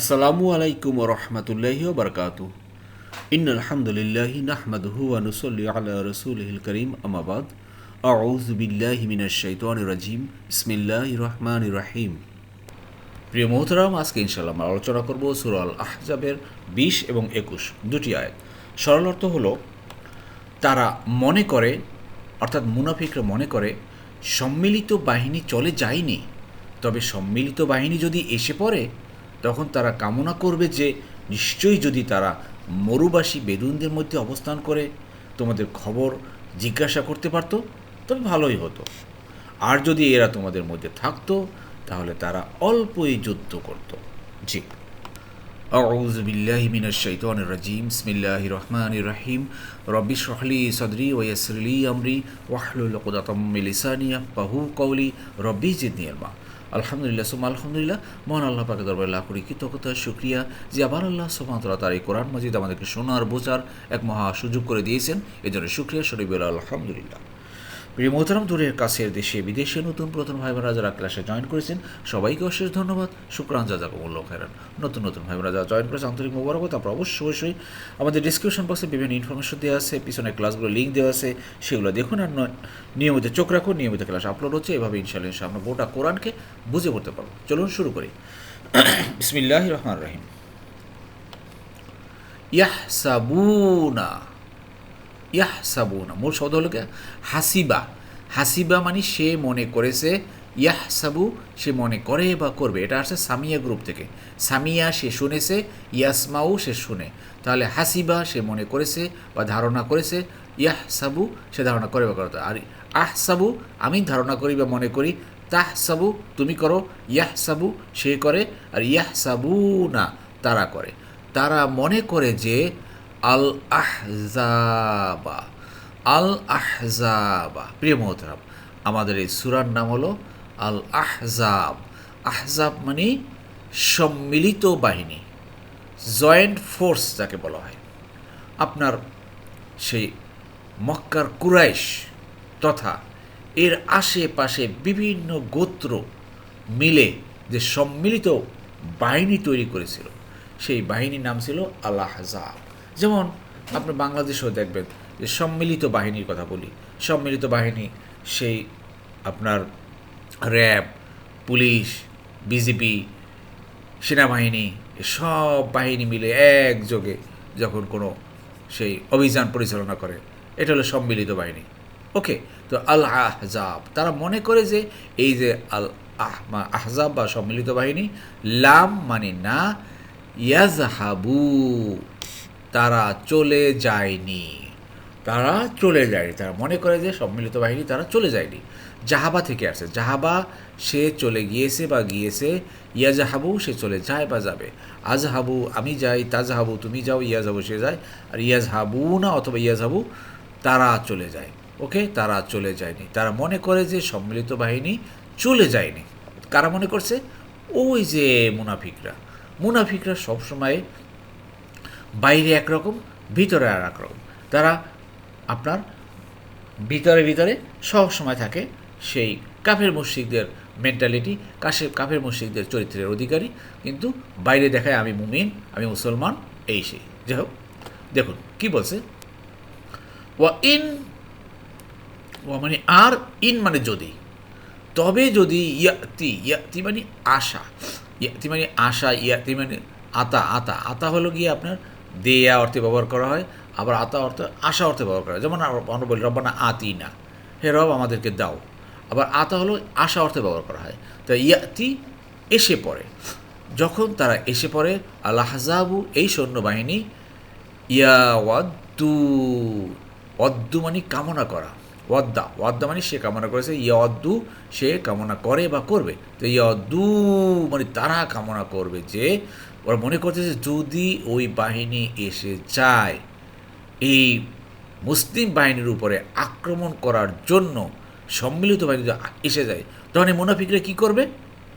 আসসালামু আলাইকুম রহমতুল্লাহি বরকাত ইন আলহামদুলিল্লাহি নাহমাদহু ওয়া নুসাল্লি আলা রাসূলিহিল করিম আমাবাদ আউযু বিল্লাহি মিনাশ শাইতানির রাজিম বিসমিল্লাহির রহমানির রহিম প্রিয় মোহতরাম আজকে ইনশাআল্লাহ আমরা আলোচনা করব সূরা আল আহজাবের বিশ এবং একুশ, দুটি আয়াত। সরল অর্থ হলো, তারা মনে করে, অর্থাৎ মুনাফিকরা মনে করে, সম্মিলিত বাহিনী চলে যায়নি। তবে সম্মিলিত বাহিনী যদি এসে পড়ে তখন তারা কামনা করবে যে নিশ্চয়ই যদি তারা মরুবাসী বেদুনদের মধ্যে অবস্থান করে তোমাদের খবর জিজ্ঞাসা করতে পারতো তবে ভালোই হতো আর যদি এরা তোমাদের মধ্যে থাকতো তাহলে তারা অল্পই যুদ্ধ করত জি أعوذ بالله من الشيطان الرجيم بسم الله الرحمن الرحيم رب اشرح لي صدري ويسر لي أمري واحلل عقدة من لساني يفقهوا قولي ربي زدني علما আলহামদুলিল্লাহ সুমা আলহামদুলিল্লাহ। মহান আল্লাহ পাকে দরবারে লাভ করি কৃতজ্ঞতা সুক্রিয়া যে আবার আল্লাহ সুমাতলা তার এই কোরআন মজিদ আমাদেরকে শোনার, বোঝার এক মহা সুযোগ করে দিয়েছেন। এজন্য সুক্রিয়া শরীফ আলহামদুলিল্লাহ। প্রিয় মোহতারাম দূরের কাছের দেশে বিদেশে নতুন প্রথম ভাই বোনেরা যারা ক্লাসে জয়েন করেছেন। সবাইকে অশেষ ধন্যবাদ। শুক্রান মূল্য খায়রান নতুন নতুন ভাই বোনেরা যারা জয়েন করেছে। আন্তরিক মোবারকত তারপর অবশ্যই অবশ্যই আমাদের ডিসক্রিপশন বক্সে বিভিন্ন ইনফরমেশন দেওয়া আছে। পিছনে ক্লাসগুলো লিঙ্ক দেওয়া আছে। সেগুলো দেখুন আর নয়, নিয়মিত চোখ রাখুন। নিয়মিত ক্লাস আপলোড হচ্ছে। এভাবে ইনশাল্লাহ আমরা গোটা কোরআনকে বুঝে পড়তে পারব। চলুন শুরু করি। বিসমিল্লাহ রহমান রহিম। ইয়াহ সাবুনা ইয়াহ সাবুনা মূল শব্দ হলো হাসিবা। হাসিবা মানে সে মনে করেছে ইয়াহ সাবু সে মনে করে বা করবে। এটা আসছে সামিয়া গ্রুপ থেকে। সামিয়া সে শুনেছে, ইয়াসমাউ সে শুনে। তাহলে হাসিবা সে মনে করেছে বা ধারণা করেছে ইয়াহ সাবু সে ধারণা করে বা করতে। আর আহ সাবু আমি ধারণা করি বা মনে করি তাহ সাবু তুমি করো ইয়াহ সাবু সে করে, আর ইয়াহ সাবু না তারা করে। তারা মনে করে যে আল আহজাবা আল আহজাবা প্রিয় মহতরাম আমাদের এই সুরার নাম হলো আল আহজাব আহজাব মানে সম্মিলিত বাহিনী, জয়েন্ট ফোর্স যাকে বলা হয়। আপনার সেই মক্কার কুরাইশ তথা এর আশেপাশে বিভিন্ন গোত্র মিলে যে সম্মিলিত বাহিনী তৈরি করেছিল, সেই বাহিনীর নাম ছিল আল আহজাব যেমন আপনি বাংলাদেশেও দেখবেন যে সম্মিলিত বাহিনীর কথা বলি। সম্মিলিত বাহিনী সেই আপনার র্যাব, পুলিশ বিজেপি সেনাবাহিনী, সব বাহিনী মিলে একযোগে যখন কোনো সেই অভিযান পরিচালনা করে, এটা হলো সম্মিলিত বাহিনী। ওকে, তো আল আহজাব তারা মনে করে যে এই যে আল আহমা আহজাব বা সম্মিলিত বাহিনী, লাম মানে না, ইয়াজহাবু। তারা চলে যায়নি। তারা চলে যায়নি। তারা মনে করে যে সম্মিলিত বাহিনী তারা চলে যায়নি। জাহাবা থেকে আসছে জাহাবা, সে চলে গিয়েছে বা গিয়েছে, ইয়াজাহাবু, সে চলে যায় বা যাবে। আজহাবু, আমি যাই। তাজহাবু, তুমি যাও। ইয়াজাবু সে যায়। আর ইয়াজহাবু না, অথবা ইয়াজহাবু, তারা চলে যায়। ওকে? তারা চলে যায়নি। তারা মনে করে যে সম্মিলিত বাহিনী চলে যায়নি। কারা মনে করছে? ওই যে মুনাফিকরা। মুনাফিকরা সবসময় বাইরে একরকম, ভিতরে আর একরকম। তারা আপনার ভিতরে ভিতরে সব সময় থাকে সেই কাফের মুশিকদের মেন্টালিটি কাশে কাফের মুশিকদের চরিত্রের অধিকারী। কিন্তু বাইরে দেখায় আমি মুমিন, আমি মুসলমান, এই সেই। যাই হোক, দেখুন, কি বলছে? ওয়া ইন, ওয়া মানে আর, ইন মানে যদি। তবে যদি ইয়াতি ইয়াতি মানে আশা। ইয়াতি মানে আশা, ইয়াতি মানে আতা আতা। আতা হলো গিয়ে আপনার দেয়া অর্থে ব্যবহার করা হয়, আবার আতা অর্থ, আশা অর্থে ব্যবহার করা হয়। যেমন আমরা বলি, রব্বানা আতি না হে রব, আমাদেরকে দাও। আবার আতা হলো, আশা অর্থে ব্যবহার করা হয়। তো ইয়াতি এসে পড়ে। যখন তারা এসে পড়ে, আল্লাহ হাজাবু এই সৈন্যবাহিনী, ইয়া ওয়াদ্দু অদ্দু মানে কামনা করা। ওয়াদ্দা ওয়াদ্দা মানে সে কামনা করেছে অদ্দু সে কামনা করে বা করবে। তো অদ্দু মানে তারা কামনা করবে যে ওরা মনে করতেছে যদি ওই বাহিনী এসে যায়, এই মুসলিম বাহিনীর উপরে আক্রমণ করার জন্য সম্মিলিত বাহিনী এসে যায়, তখন এই মুনাফিকরা কী করবে?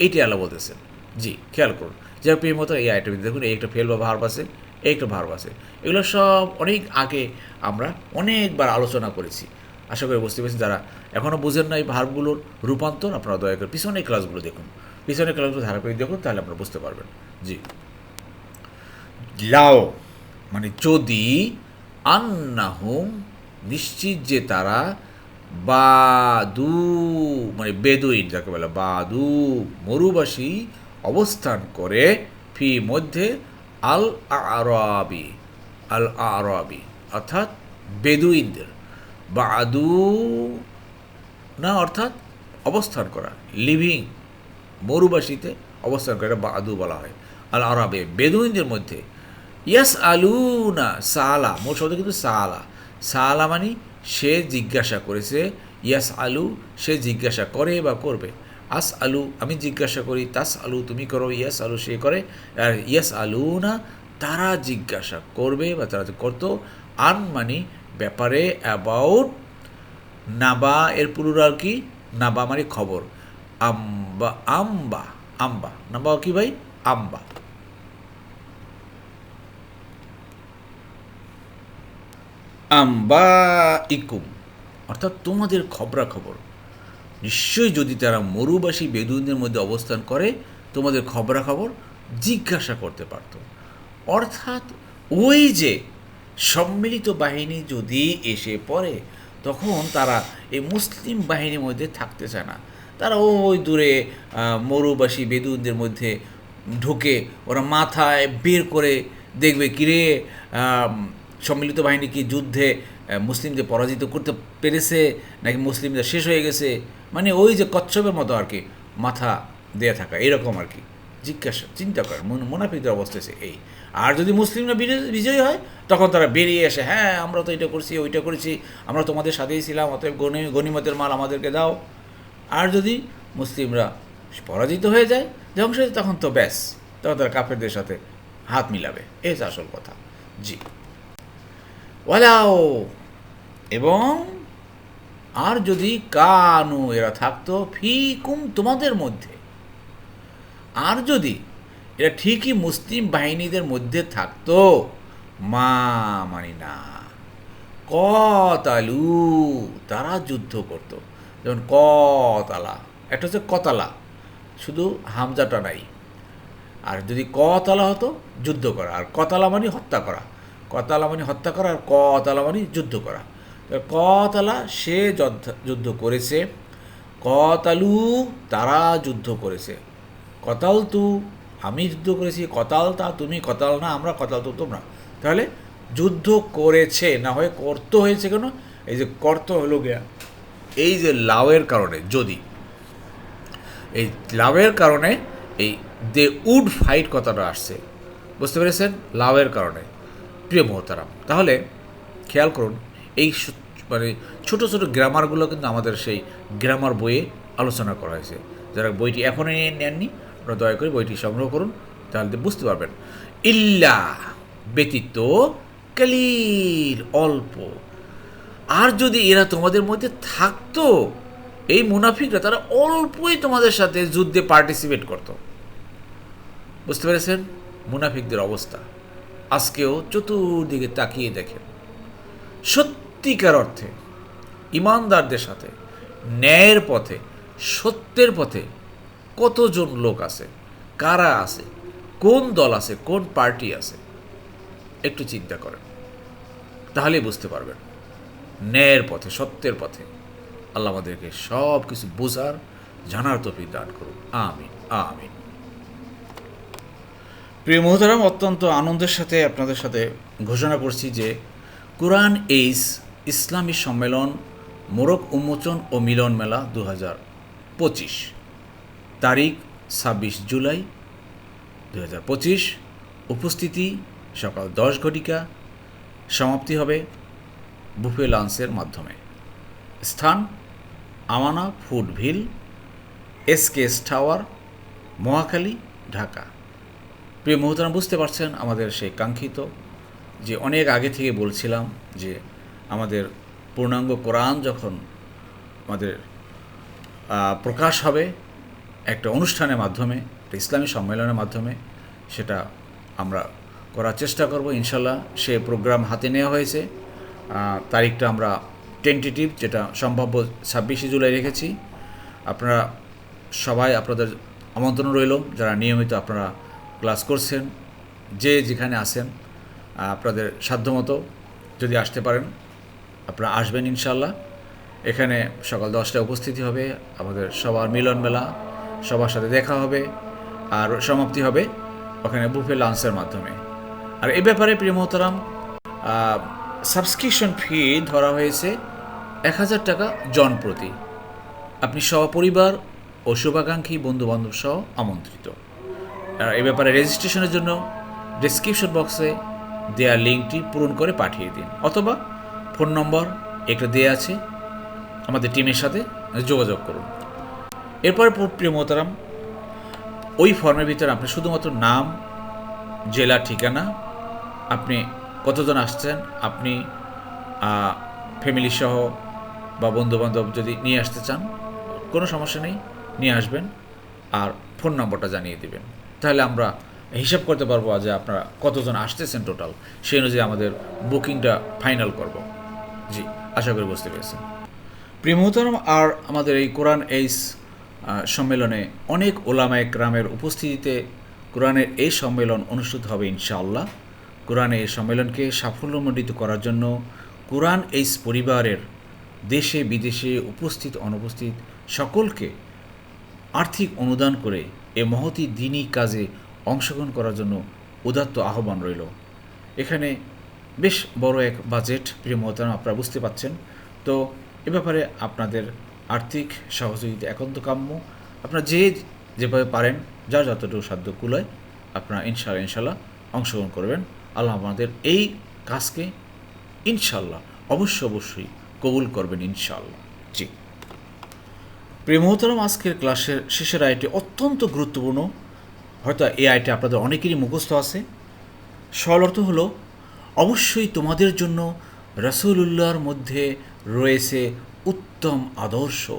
এইটাই আল্লাহ বলতেছেন। জি, খেয়াল করুন। যে প্রিয় মতো এই আইটেম দেখুন, এই একটা ফেল বা ভার্ব আছে, এই একটা ভার্ব আছে। এগুলো সব অনেক আগে আমরা অনেকবার আলোচনা করেছি। আশা করি বুঝতে পেরেছি যারা এখনও বুঝেন না এই ভার্বগুলোর রূপান্তর, আপনারা দয়া করে পিছনে ক্লাসগুলো দেখুন। পিছনে ক্লাসগুলো ধারা করে দেখুন, তাহলে আপনারা বুঝতে পারবেন। জি। লাও। মানে যদি আন্নাহুম নিশ্চিত যে তারা বাদু মানে বেদুইন যাকে বলে, বাদু মরুবাসী অবস্থান করে ফি মধ্যে আল আরবি আল আরবি অর্থাৎ বেদুইনদের। বাদু না, অর্থাৎ অবস্থান করা, লিভিং মরুবাসীতে অবস্থান করে, বাদু বলা হয়। আল আরবে বেদুইনদের মধ্যে ইয়াস আলু না সালা, মোট শব্দ কিন্তু সালা। সালা মানে সে জিজ্ঞাসা করেছে ইয়াস আলু সে জিজ্ঞাসা করে বা করবে। আস আলু আমি জিজ্ঞাসা করি তাস আলু তুমি করো ইয়াস আলু সে করে। আর ইয়াস আলু না তারা জিজ্ঞাসা করবে বা তারা করতো। আন মানে ব্যাপারে অ্যাবাউট নাবা, এর পুরুরাল কি? নাবা মানে খবর। আম্বা আম্বা আম্বা। নাম্বা কি ভাই? আম্বা। আম্বা ইকুম অর্থাৎ তোমাদের খবরাখবর। নিশ্চয়ই যদি তারা মরুবাসী বেদুইনদের মধ্যে অবস্থান করে, তোমাদের খবরাখবর জিজ্ঞাসা করতে পারত। অর্থাৎ ওই যে সম্মিলিত বাহিনী যদি এসে পড়ে, তখন তারা এই মুসলিম বাহিনীর মধ্যে থাকতে চায় না। তারা ওই দূরে মরুবাসী বেদুইনদের মধ্যে ঢুকে ওরা মাথায় বের করে দেখবে, কিরে সম্মিলিত বাহিনী কি যুদ্ধে মুসলিমদের পরাজিত করতে পেরেছে নাকি মুসলিমদের শেষ হয়ে গেছে? মানে ওই যে কচ্ছপের মতো আর কি মাথা দেয়া থাকা, এরকম আর কি। জিজ্ঞাসা, চিন্তা করেন মুন- মুনাফিকদের অবস্থা এই। আর যদি মুসলিমরা বিজয়- হয়, তখন তারা বেরিয়ে আসে হ্যাঁ আমরা তো এটা করছি, ওইটা করেছি, আমরা তোমাদের সাথেই ছিলাম, অতএব গনি, গনিমতের মাল আমাদেরকে দাও। আর যদি মুসলিমরা পরাজিত হয়ে যায়, ধ্বংস তখন তো ব্যাস, তখন তারা কাফেরদের সাথে হাত মিলাবে। এই আসল কথা। জি। ওয়ালাও। এবং আর যদি কানু, এরা থাকতো ফিকুম তোমাদের মধ্যে। আর যদি এরা ঠিকই মুসলিম বাহিনীদের মধ্যে থাকতো, মা মানি না। কতালু, তারা যুদ্ধ করত। যেমন কতালা, একটা হচ্ছে কতালা, শুধু হামজাটা নাই। আর যদি কতালা হতো, যুদ্ধ করা। আর কতালা মানে হত্যা করা। কতালা মানে হত্যা করা আর কতালা মানে যুদ্ধ করা। কতালা, সে যদ্ধ- করেছে। কতালু, তারা যুদ্ধ করেছে। কতাল তু, আমি যুদ্ধ করেছি। কতাল তা তুমি, কতাল না, আমরা, কতাল তো তোমরা। তাহলে যুদ্ধ করেছে, না হয়ে কর্ত হয়েছে কেন? এই যে কর্ত হলো গিয়া, এই যে লাউয়ের কারণে যদি, এই লাভের কারণে এই দে উড ফাইট কথাটা আসছে। বুঝতে পেরেছেন? লাভের কারণে। প্রিয় মোহতারাম, তাহলে খেয়াল করুন, এই মানে ছোট ছোট গ্রামারগুলো কিন্তু আমাদের সেই গ্রামার বইয়ে আলোচনা করা হয়েছে। যারা বইটি এখনই নিয়ে নেননি, আপনারা দয়া করে বইটি সংগ্রহ করুন, তাহলে বুঝতে পারবেন। ইল্লা ব্যতীত কালিল, অল্প। আর যদি এরা তোমাদের মধ্যে থাকতো, এই মুনাফিকরা তারা অল্পই তোমাদের সাথে যুদ্ধে পার্টিসিপেট করত। বুঝতে পেরেছেন? মুনাফিকদের অবস্থা। আজকেও চতুর্দিকে তাকিয়ে দেখেন। সত্যিকার অর্থে ইমানদারদের সাথে, ন্যায়ের পথে, সত্যের পথে কতজন লোক আছে, কারা আছে, কোন দল আছে, কোন পার্টি আছে, একটু চিন্তা করেন। তাহলেই বুঝতে পারবেন, ন্যায়ের পথে, সত্যের পথে আল্লাহ আমাদেরকে সব কিছু বোঝার, জানার তফিক দান করুন। আমিন আমিন। প্রিয় মহতারাম অত্যন্ত আনন্দের সাথে আপনাদের সাথে ঘোষণা করছি যে কোরআন এইস ইসলামী সম্মেলন মোরক উন্মোচন ও মিলন মেলা দু হাজার পঁচিশ। তারিখ ছাব্বিশ জুলাই দু হাজার পঁচিশ। উপস্থিতি সকাল দশ ঘটিকা। সমাপ্তি হবে বুফে লাঞ্চের মাধ্যমে। স্থান Amana Foodville SKS tower, Mohakhali, Dhaka. প্রিয় মহতারাম বুঝতে পারছেন আমাদের সেই কাঙ্ক্ষিত যে অনেক আগে থেকে বলছিলাম যে আমাদের পূর্ণাঙ্গ কোরআন যখন আমাদের প্রকাশ হবে একটা অনুষ্ঠানের মাধ্যমে, একটা ইসলামী সম্মেলনের মাধ্যমে, সেটা আমরা করার চেষ্টা করব, ইনশাল্লাহ সে প্রোগ্রাম হাতে নেওয়া হয়েছে। তারিখটা আমরা টেন্টেটিভ যেটা সম্ভাব্য ছাব্বিশে জুলাই রেখেছি। আপনারা সবাই আপনাদের আমন্ত্রণ রইল, যারা নিয়মিত আপনারা ক্লাস করছেন, যে যেখানে আসেন আপনাদের সাধ্যমতো যদি আসতে পারেন, আপনারা আসবেন ইনশাল্লাহ এখানে সকাল দশটায় উপস্থিতি হবে, আমাদের সবার মিলন মেলা, সবার সাথে দেখা হবে, আর সমাপ্তি হবে ওখানে বুফে লাঞ্চের মাধ্যমে। আর এ ব্যাপারে প্রিয় মোহতারাম সাবস্ক্রিপশন ফি ধরা হয়েছে এক হাজার টাকা জন প্রতি আপনি সপরিবার ও শুভাকাঙ্ক্ষী বন্ধুবান্ধব সহ আমন্ত্রিত। আর এ ব্যাপারে রেজিস্ট্রেশনের জন্য ডিসক্রিপশন বক্সে দেওয়া লিঙ্কটি পূরণ করে পাঠিয়ে দিন। অথবা ফোন নম্বর একটা দেওয়া আছে, আমাদের টিমের সাথে যোগাযোগ করুন। এরপরে প্রিয় মোহতারাম, ওই ফর্মের ভিতরে আপনি শুধুমাত্র নাম, জেলা, ঠিকানা, আপনি কতজন আসছেন, আপনি ফ্যামিলি সহ বা বন্ধুবান্ধব যদি নিয়ে আসতে চান, কোনো সমস্যা নেই, নিয়ে আসবেন আর ফোন নম্বরটা জানিয়ে দিবেন। তাহলে আমরা হিসাব করতে পারব যে আপনারা কতজন আসতেছেন টোটাল সেই অনুযায়ী আমাদের বুকিংটা ফাইনাল করব। জি, আশা করি বুঝতে পেরেছেন। প্রিয় মোহতারাম, আর আমাদের এই কোরআন এইস সম্মেলনে অনেক ওলামা একরামের উপস্থিতিতে কোরআনের এই সম্মেলন অনুষ্ঠিত হবে ইনশাআল্লাহ। কোরআনে এই সম্মেলনকে সাফল্যমণ্ডিত করার জন্য কোরআন এইস পরিবারের দেশে বিদেশে উপস্থিত অনুপস্থিত সকলকে আর্থিক অনুদান করে এ মহতি দিনই কাজে অংশগ্রহণ করার জন্য উদাত্ত আহ্বান রইল। এখানে বেশ বড় এক বাজেট প্রিয় মহতারাম, আপনারা বুঝতে পাচ্ছেন। তো এ ব্যাপারে আপনাদের আর্থিক সহযোগিতা একান্ত কাম্য। আপনারা যে যেভাবে পারেন, যার যতটুকু সাধ্য কুলায় আপনারা ইনশাল্লাহ ইনশাল্লাহ অংশগ্রহণ করবেন। আল্লাহ আমাদের এই কাজকে ইনশাল্লাহ অবশ্য অবশ্যই কবুল করবেন ইনশাল্লাহ প্রিয় আজকের ক্লাসের শেষের আয়টি অত্যন্ত গুরুত্বপূর্ণ। হয়তো এই আয়টি আপনাদের অনেকেরই মুখস্থ আছে। সরল অর্থ হলো, অবশ্যই তোমাদের জন্য রসুলুল্লাহর মধ্যে রয়েছে উত্তম আদর্শ।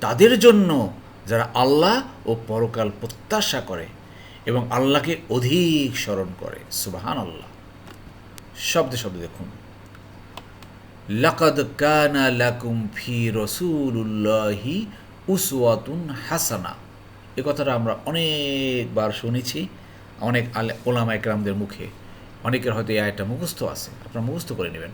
তাদের জন্য যারা আল্লাহ ও পরকাল প্রত্যাশা করে এবং আল্লাহকে অধিক স্মরণ করে। সুবাহান আল্লাহ শব্দে শব্দে দেখুন। লাকাদ কানা লাকুম ফি রসুল্লাহি উসওয়াতুন হাসানা। এ কথাটা আমরা অনেকবার শুনেছি, অনেক আলে, ওলামা একরামদের মুখে। অনেকের হয়তো এই আয়টা মুখস্থ আছে, আপনারা মুখস্থ করে নেবেন।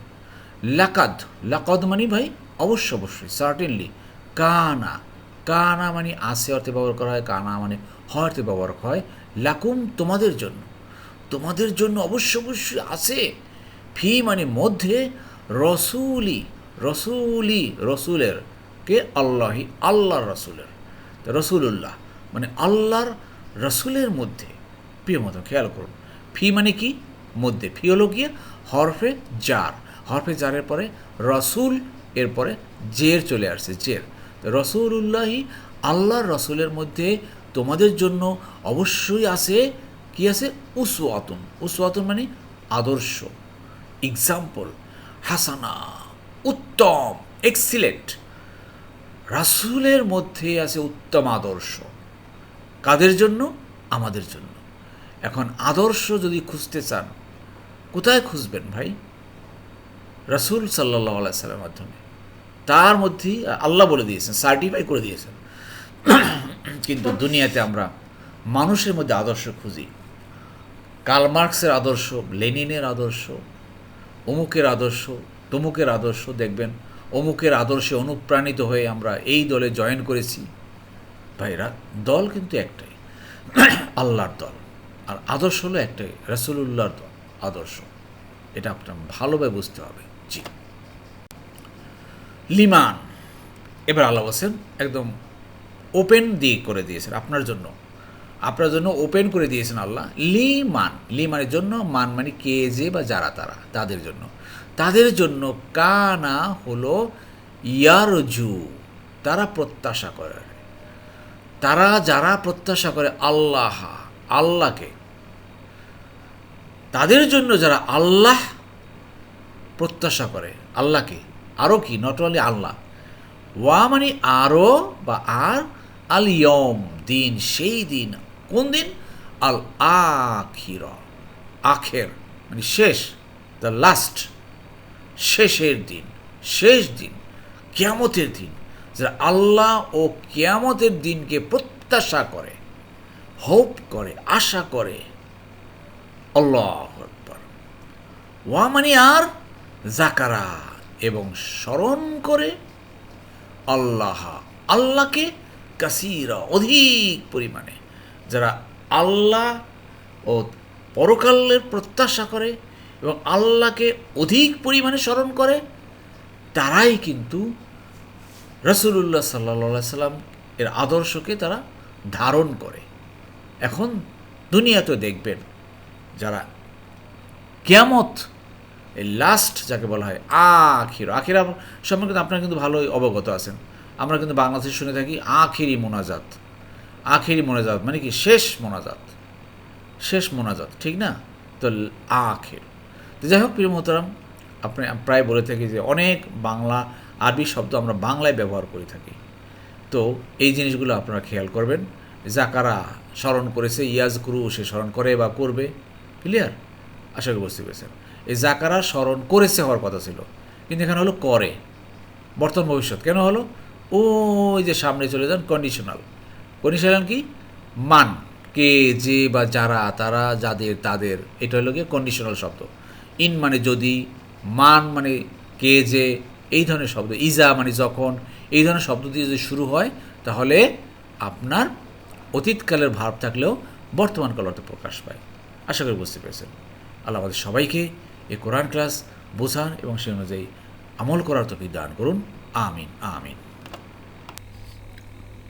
লাকাদ লাকাদ মানে ভাই? অবশ্য, অবশ্যই সার্টেনলি কানা কানা মানে আসে অর্থে ব্যবহার করা হয়, কানা মানে হর্তে ব্যবহার করা হয়। লাকুম তোমাদের জন্য। তোমাদের জন্য অবশ্য, অবশ্যই আছে। ফি মানে মধ্যে, রসুলি রসুলি, রসুলের কে? আল্লাহি, আল্লাহর রসুলের। তো রসুলুল্লাহ মানে আল্লাহর রসুলের মধ্যে। প্রিয় মতো খেয়াল করুন। ফি মানে কি? মধ্যে। ফি হলো গিয়ে হরফে জার। হরফে জারের পরে রসুল, এরপরে জের চলে আসছে, জের। রসুল্লাহি আল্লাহর রসুলের মধ্যে তোমাদের জন্য অবশ্যই আছে, কি আছে? উসওয়াতুন। উসওয়াতুন মানে আদর্শ। এক্সাম্পল হাসানা, উত্তম এক্সিলেন্ট রাসুলের মধ্যে আছে উত্তম আদর্শ। কাদের জন্য? আমাদের জন্য। এখন আদর্শ যদি খুঁজতে চান, কোথায় খুঁজবেন ভাই? রাসুল সাল্লাহ সাল্লামের মাধ্যমে। তার মধ্যেই আল্লাহ বলে দিয়েছেন সার্টিফাই করে দিয়েছেন। কিন্তু দুনিয়াতে আমরা মানুষের মধ্যে আদর্শ খুঁজি। কালমার্কসের আদর্শ লেনিনের আদর্শ, অমুকের আদর্শ, তমুকের আদর্শ দেখবেন। অমুকের আদর্শে অনুপ্রাণিত হয়ে আমরা এই দলে জয়েন করেছি। ভাইরা, দল কিন্তু একটাই। আল্লাহর দল। আর আদর্শ হলো একটাই রসুল্লাহর দল, আদর্শ। এটা আপনার ভালোভাবে বুঝতে হবে। জি। লিমান। এবার আল্লাহ হোসেন একদম ওপেন দিয়ে করে দিয়েছেন আপনার জন্য। আপনার জন্য ওপেন করে দিয়েছেন আল্লাহ। লি মান লি মানের জন্য, মান মানে কে যে বা যারা তারা, তাদের জন্য। তাদের জন্য কানা হলো ইয়ারজু, তারা প্রত্যাশা করে। তারা যারা প্রত্যাশা করে আল্লাহ, আল্লাহকে, তাদের জন্য যারা আল্লাহ প্রত্যাশা করে, আল্লাহকে আরও কি? Not only Allah. ওয়া মানে আরও বা আর আল ইয়ম দিন, সেই দিন কোন দিন? আল আখির। আখের মানে শেষ দ্য লাস্ট শেষের দিন, শেষ দিন, কেয়ামতের দিন, যারা আল্লাহ ও কেয়ামতের দিনকে প্রত্যাশা করে হোপ করে, আশা করে, আল্লাহ ওয়া মানে আর? জাকারা এবং স্মরণ করে আল্লাহ, আল্লাহকে কাসিরা, অধিক পরিমাণে। যারা আল্লাহ ও পরকালের প্রত্যাশা করে এবং আল্লাহকে অধিক পরিমাণে স্মরণ করে, তারাই কিন্তু রসুল্লাহ সাল্লা সাল্লাম এর আদর্শকে তারা ধারণ করে। এখন দুনিয়াতে দেখবেন যারা কেয়ামত, এই লাস্ট যাকে বলা হয়, আখির, আখিরা সম্পর্কে আপনারা কিন্তু ভালোই অবগত আছেন। আমরা কিন্তু বাংলাদেশে শুনে থাকি, আখিরি মোনাজাত। আখিরি মোনাজাত মানে কি শেষ মোনাজাত। শেষ মোনাজাত, ঠিক না? তো আখের। তো যাই হোক, প্রিয় মোহতারাম, আপনি প্রায় বলে থাকি যে অনেক বাংলা আরবি শব্দ আমরা বাংলায় ব্যবহার করে থাকি। তো এই জিনিসগুলো আপনারা খেয়াল করবেন। যাকারা স্মরণ করেছে ইয়াজ গুরু সে স্মরণ করে বা করবে। ক্লিয়ার আশা করি বুঝতে পেরেছেন। এই জাকারা স্মরণ করেছে হওয়ার কথা ছিল। কিন্তু এখানে হলো করে। বর্তমান ভবিষ্যৎ। কেন হলো? ওই যে সামনে চলে যান কন্ডিশনাল কন্ডিশনাল কি? মান। কে, যে বা যারা, তারা যাদের, তাদের। এটা হলো গিয়ে কন্ডিশনাল শব্দ। ইন মানে যদি, মান মানে কে, যে, এই ধরনের শব্দ। ইজা মানে যখন, এই ধরনের শব্দ দিয়ে যদি শুরু হয়, তাহলে আপনার অতীতকালের ভাব থাকলেও বর্তমান কালতে প্রকাশ পায়। আশা করি বুঝতে পেরেছেন। আল্লাহ আমাদের সবাইকে এই কোরআন ক্লাস বোঝার এবং সে অনুযায়ী আমল করার তোকে দান করুন। আমিন আমিন।